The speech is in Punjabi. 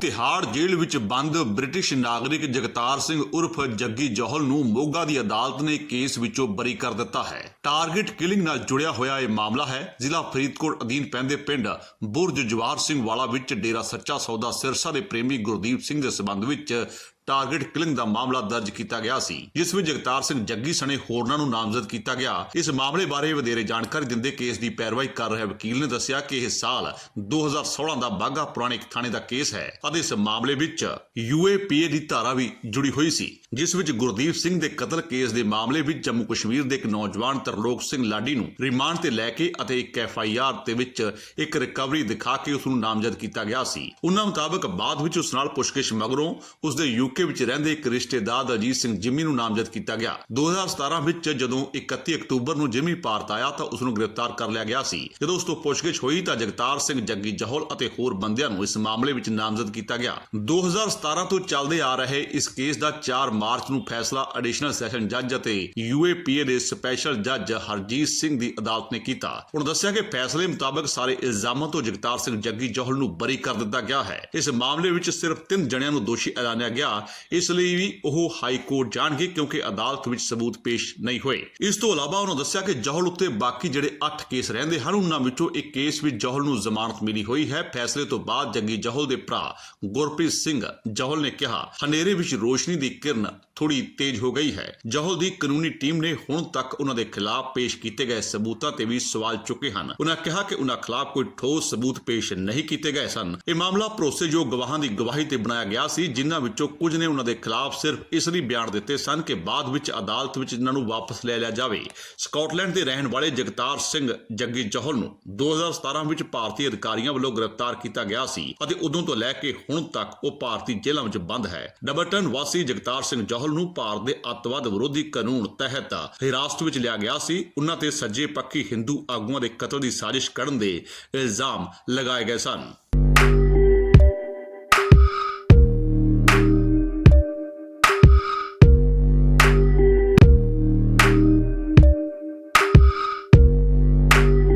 ਤਿਹਾੜ ਜੇਲ੍ਹ ਵਿੱਚ ਬੰਦ ਬ੍ਰਿਟਿਸ਼ ਨਾਗਰਿਕ ਜਗਤਾਰ ਸਿੰਘ ਉਰਫ ਜੱਗੀ ਜੋਹਲ ਨੂੰ ਮੋਗਾ ਦੀ ਅਦਾਲਤ ਨੇ ਕੇਸ ਵਿੱਚੋਂ ਬਰੀ ਕਰ ਦਿੱਤਾ ਹੈ। ਟਾਰਗੇਟ ਕਿਲਿੰਗ ਨਾਲ ਜੁੜਿਆ ਹੋਇਆ ਇਹ ਮਾਮਲਾ ਹੈ। ਜ਼ਿਲ੍ਹਾ ਫਰੀਦਕੋਟ ਅਧੀਨ ਪੈਂਦੇ ਪਿੰਡ ਬੁਰਜ ਜਵਾਰ ਸਿੰਘ ਵਾਲਾ ਵਿੱਚ ਡੇਰਾ ਸੱਚਾ ਸੌਦਾ ਸਿਰਸਾ ਦੇ ਪ੍ਰੇਮੀ ਗੁਰਦੀਪ ਸਿੰਘ ਦੇ ਸਬੰਧ ਵਿੱਚ ਟਾਰਗੇਟ ਕਿਲਿੰਗ ਦਾ ਮਾਮਲਾ ਦਰਜ ਕੀਤਾ ਗਿਆ ਸੀ, ਜਿਸ ਵਿੱਚ ਜਗਤਾਰ ਸਿੰਘ ਜੱਗੀ ਸਣੇ ਹੋਰਨਾਂ ਨੂੰ ਨਾਮਜ਼ਦ ਕੀਤਾ ਗਿਆ। ਇਸ ਮਾਮਲੇ ਬਾਰੇ ਵਧੇਰੇ ਜਾਣਕਾਰੀ ਦਿੰਦੇ ਕੇਸ ਦੀ ਪੈਰਵਾਈ ਕਰ ਰਹੇ ਵਕੀਲ ਨੇ ਦੱਸਿਆ ਕਿ ਇਹ ਸਾਲ 2016 ਦਾ ਬਾਗਾ ਪੁਰਾਣੇ ਥਾਣੇ ਦਾ ਕੇਸ ਹੈ ਅਤੇ ਇਸ ਮਾਮਲੇ ਵਿੱਚ ਯੂਏਪੀਏ ਦੀ ਧਾਰਾ ਵੀ ਜੁੜੀ ਹੋਈ ਸੀ, ਜਿਸ ਵਿੱਚ ਗੁਰਦੀਪ ਸਿੰਘ ਦੇ ਕਤਲ ਕੇਸ ਦੇ ਮਾਮਲੇ ਵਿੱਚ ਜੰਮੂ ਕਸ਼ਮੀਰ ਦੇ ਇੱਕ ਨੌਜਵਾਨ ਤਰਲੋਕ ਸਿੰਘ ਲਾਡੀ ਨੂੰ ਰਿਮਾਂਡ ਤੇ ਲੈ ਕੇ ਅਤੇ ਇੱਕ ਐਫਆਈਆਰ ਦੇ ਵਿੱਚ ਇੱਕ ਰਿਕਵਰੀ ਦਿਖਾ ਕੇ ਉਸ ਨੂੰ ਨਾਮਜ਼ਦ ਕੀਤਾ ਗਿਆ ਸੀ। ਉਹਨਾਂ ਮੁਤਾਬਕ ਬਾਅਦ ਵਿੱਚ ਉਸ ਨਾਲ ਪੁੱਛਗਿੱਛ ਮਗਰੋਂ ਉਸ ਦੇ ਯੂਕੇ ਵਿੱਚ ਰਹਿੰਦੇ ਇੱਕ ਰਿਸ਼ਤੇਦਾਰ ਅਜੀਤ ਸਿੰਘ ਜਿੰਮੀ ਨੂੰ ਨਾਮਜ਼ਦ ਕੀਤਾ ਗਿਆ। 2017 ਵਿੱਚ ਜਦੋਂ 31 ਅਕਤੂਬਰ ਨੂੰ ਜਿਮੀ ਭਾਰਤ ਆਇਆ ਤਾਂ ਉਸ ਨੂੰ ਗ੍ਰਿਫਤਾਰ ਕਰ ਲਿਆ ਗਿਆ ਸੀ। ਜਦੋਂ ਉਸ ਤੋਂ ਪੁੱਛਗਿੱਛ ਹੋਈ ਤਾਂ ਜਗਤਾਰ ਸਿੰਘ ਜੱਗੀ ਜਹੌਲ ਅਤੇ ਹੋਰ ਬੰਦਿਆਂ ਨੂੰ ਇਸ ਮਾਮਲੇ ਵਿੱਚ ਨਾਮਜ਼ਦ ਕੀਤਾ ਗਿਆ। 2017 ਤੋਂ ਚੱਲਦੇ ਆ ਰਹੇ ਇਸ ਕੇਸ ਦਾ 4 ਮਾਰਚ ਨੂੰ ਫੈਸਲਾ ਐਡੀਸ਼ਨਲ ਸੈਸ਼ਨ ਜੱਜ ਅਤੇ ਯੂਏਪੀਏ ਦੇ ਸਪੈਸ਼ਲ ਜੱਜ ਹਰਜੀਤ ਸਿੰਘ ਦੀ ਅਦਾਲਤ ਨੇ ਕੀਤਾ। ਹੁਣ ਦੱਸਿਆ ਕਿ ਫੈਸਲੇ ਮੁਤਾਬਕ ਸਾਰੇ ਇਲਜ਼ਾਮਾਂ ਤੋਂ ਜਗਤਾਰ ਸਿੰਘ ਜੱਗੀ ਜੋਹਲ ਨੂੰ ਬਰੀ ਕਰ ਦਿੱਤਾ ਗਿਆ ਹੈ। ਇਸ ਮਾਮਲੇ ਵਿੱਚ ਸਿਰਫ ਤਿੰਨ ਜਣਿਆਂ ਨੂੰ ਦੋਸ਼ੀ ਐਲਾਨਿਆ ਗਿਆ ਇਸ ਲਈ ਵੀ ਉਹ ਹਾਈ ਕੋਰਟ ਜਾਣਗੇ ਕਿਉਂਕਿ ਅਦਾਲਤ ਵਿੱਚ ਸਬੂਤ ਪੇਸ਼ ਨਹੀਂ ਹੋਏ। ਇਸ ਤੋਂ ਇਲਾਵਾ ਉਹਨਾਂ ਦੱਸਿਆ ਕਿ ਜੋਹਲ ਉੱਤੇ ਬਾਕੀ ਜਿਹੜੇ 8 ਕੇਸ ਰਹਿੰਦੇ ਹਨ, ਉਹਨਾਂ ਵਿੱਚੋਂ ਇੱਕ ਕੇਸ ਵਿੱਚ ਜੌਹਲ ਨੂੰ ਜ਼ਮਾਨਤ ਮਿਲੀ ਹੋਈ ਹੈ। ਫੈਸਲੇ ਤੋਂ ਬਾਅਦ ਜੱਗੀ ਜੋਹਲ ਦੇ ਭਰਾ ਗੁਰਪ੍ਰੀਤ ਸਿੰਘ ਜੋਹਲ ਨੇ ਕਿਹਾ, ਹਨੇਰੇ ਵਿੱਚ ਰੋਸ਼ਨੀ ਦੀ ਕਿਰਨ ਥੋੜੀ ਤੇਜ਼ ਹੋ ਗਈ ਹੈ। ਜੌਹਲ ਦੀ ਕਾਨੂੰਨੀ ਟੀਮ ਨੇ ਹੁਣ ਤੱਕ ਉਹਨਾਂ ਦੇ ਖਿਲਾਫ ਪੇਸ਼ ਕੀਤੇ ਗਏ ਸਬੂਤਾਂ ਤੇ ਵੀ ਸਵਾਲ ਚੁੱਕੇ ਹਨ। ਉਹਨਾਂ ਕਿਹਾ ਕਿ ਉਹਨਾਂ ਖਿਲਾਫ ਕੋਈ ਠੋਸ ਸਬੂਤ ਪੇਸ਼ ਨਹੀਂ ਕੀਤੇ ਗਏ ਸਨ। ਇਹ ਮਾਮਲਾ ਭਰੋਸੇਯੋਗ ਗਵਾਹਾਂ ਦੀ ਗਵਾਹੀ ਤੇ ਬਣਾਇਆ ਗਿਆ ਸੀ, ਜਿਨ੍ਹਾਂ ਵਿੱਚੋਂ ਕੁਝ ਨੇ ਉਹਨਾਂ ਦੇ ਖਿਲਾਫ ਸਿਰਫ ਇਸ ਲਈ ਬਿਆਨ ਦਿੱਤੇ ਸਨ ਕਿ ਬਾਅਦ ਵਿੱਚ ਅਦਾਲਤ ਵਿੱਚ ਇਹਨਾਂ ਨੂੰ ਵਾਪਸ ਲੈ ਲਿਆ ਜਾਵੇ। ਸਕਾਟਲੈਂਡ ਦੇ ਰਹਿਣ ਵਾਲੇ ਜਗਤਾਰ ਸਿੰਘ ਜੱਗੀ ਜੋਹਲ ਨੂੰ 2017 ਵਿੱਚ ਭਾਰਤੀ ਅਧਿਕਾਰੀਆਂ ਵੱਲੋਂ ਗ੍ਰਿਫਤਾਰ ਕੀਤਾ ਗਿਆ ਸੀ ਅਤੇ ਉਦੋਂ ਤੋਂ ਲੈ ਕੇ ਹੁਣ ਤੱਕ ਉਹ ਭਾਰਤੀ ਜੇਲ੍ਹਾਂ ਵਿੱਚ ਬੰਦ ਹੈ। ਡਬਲਟਨ ਵਾਸੀ ਜਗਤਾਰ ਸਿੰਘ ਜੋਹਲ ਨੂੰ ਭਾਰਤ ਦੇ ਅੱਤਵਾਦ ਵਿਰੋਧੀ ਕਾਨੂੰਨ ਤਹਿਤ ਹਿਰਾਸਤ ਵਿੱਚ ਲਿਆ ਗਿਆ ਸੀ। ਉਹਨਾਂ ਤੇ ਸੱਜੇ ਪੱਖੀ ਹਿੰਦੂ ਆਗੂਆਂ ਦੇ ਕਤਲ ਦੀ ਸਾਜ਼ਿਸ਼ ਕਰਨ ਦੇ ਇਲਜ਼ਾਮ ਲਗਾਏ ਗਏ ਸਨ।